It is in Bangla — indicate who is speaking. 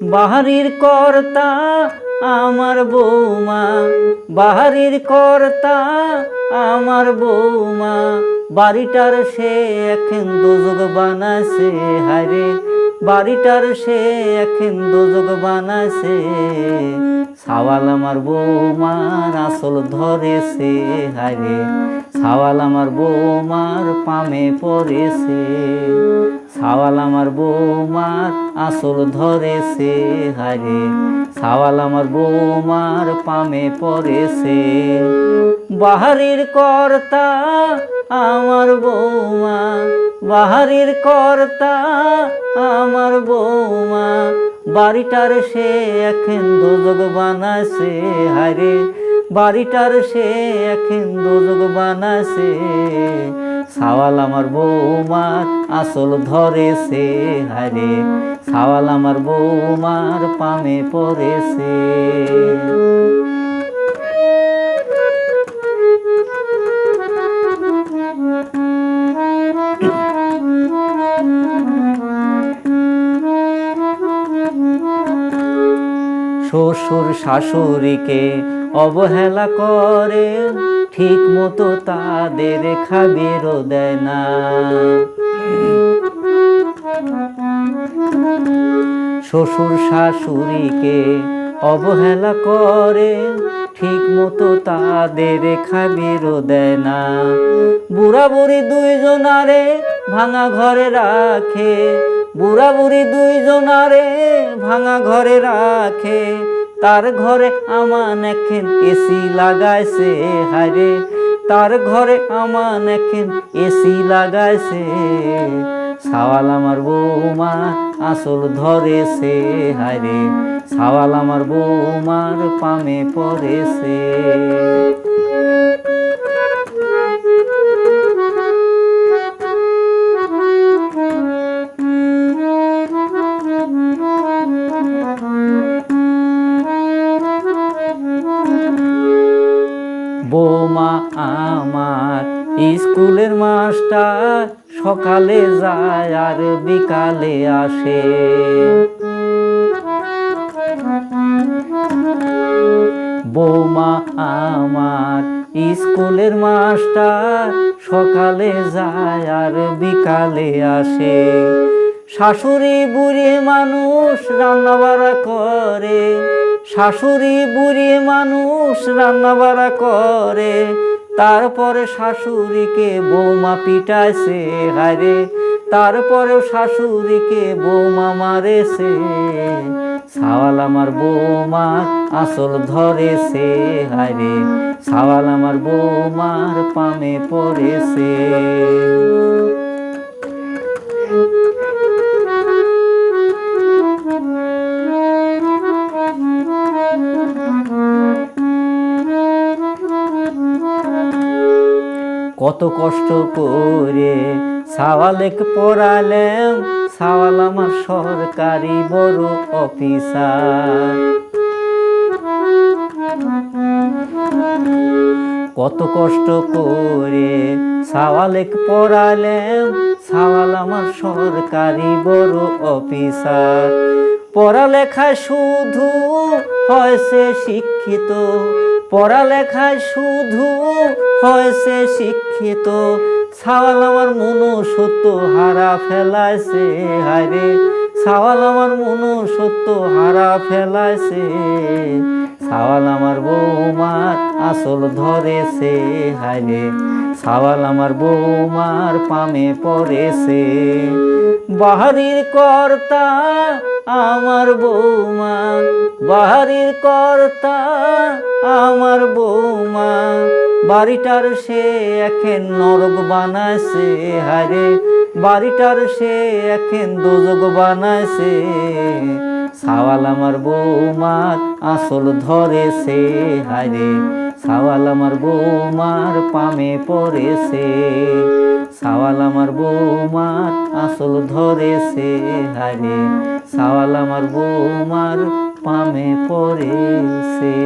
Speaker 1: বাহারির কর্তা আমার বৌমা, বাহারির কর্তা আমার বৌমা। বাড়িটার সে এখন দোজগ বানাছে হারে বাড়িটার সে এখন দোজগ বানাছে সাওয়াল আমার বৌমার আসল ধরেছে হারে সাওয়াল আমার বৌমার পামে পড়েছে। সাওয়াল আমার বৌমার আসল ধরেছে, হারে। সাওয়াল আমার বৌমার পামে পড়েছে। বাহারির কর্তা আমার বৌমা, বাহারির কর্তা আমার বৌমা। বাড়িটার সে এখন দোজগ বানাছে হারে। বাড়িটার সে এখন দোজগ বানাছে সাওয়াল আমার বৌমার আসল ধরেছে হারে সাওয়াল আমার বৌমার পামে পড়েছে। শ্বশুর শাশুড়িকে অবহেলা করে ঠিক মতো তাদের খাবিরও দেয় না। শ্বশুর শাশুড়িকে অবহেলা করে, ঠিক মতো তাদের খাবিরও দেয় না। বুড়া বুড়ি দুইজনারে ভাঙা ঘরে রাখে বুড়া বুড়ি দুইজনারে ভাঙা ঘরে রাখে। তার ঘরে আমান এখন এসি লাগাইছে হারে তার ঘরে আমান এখন এসি লাগাইছে। সাওয়াল আমার বৌমা আসল ধরেছে হারে সাওয়াল আমার বৌমার পামে পড়েছে। বৌমা আমার। স্কুলের মাস্টার সকালে যায় আর বিকালে আসে। বৌমা আমার, স্কুলের মাস্টার সকালে যায় আর বিকালে আসে। শাশুড়ি বুড়ি মানুষ রান্না করে। শাশুড়ি বুড়ি মানুষ রান্না বাড়া করে, তারপরে শাশুড়িকে বৌমা পিটাইছে হারে তারপরেও শাশুড়িকে বৌমা মারেছে। সাওয়াল আমার বৌমা আসল ধরেছে হারে সাওয়াল আমার বৌমার পামে পড়েছে। কত কষ্ট করে সাওয়ালেক পড়ালেম সাওয়াল আমার সরকারি বড় অফিসার। কত কষ্ট করে সাওয়ালেক পড়ালেম সাওয়াল আমার সরকারি বড় অফিসার। পড়ালেখা শুধু হয়েছে শিক্ষিত পড়ালেখায় শুধু হয়েছে শিক্ষিত। সাওয়াল আমার মনুষ্যত্ব হারা ফেলাইছে হারে সাওয়াল আমার মনুষ্যত্ব হারা ফেলাইছে, সাওয়াল আমার বৌমার আসল ধরেছে হারে সাওয়াল আমার বৌমার পামে পড়েছে। বাহারির কর্তা আমার বৌমা, বাহারির কর্তা আমার বৌমা। বাড়িটার সে এখন নরক বানাইছে হারে বাড়িটার সে এখন দোজগ বানাইছে। সাওয়াল আমার বৌমার আসল ধরেছে। হারে সাওয়াল আমার বৌমার পামে পড়েছে। সাওয়াল আমার বৌমার আসল ধরেছে। হারে সাওয়াল আমার বৌমার পামে পড়েছে।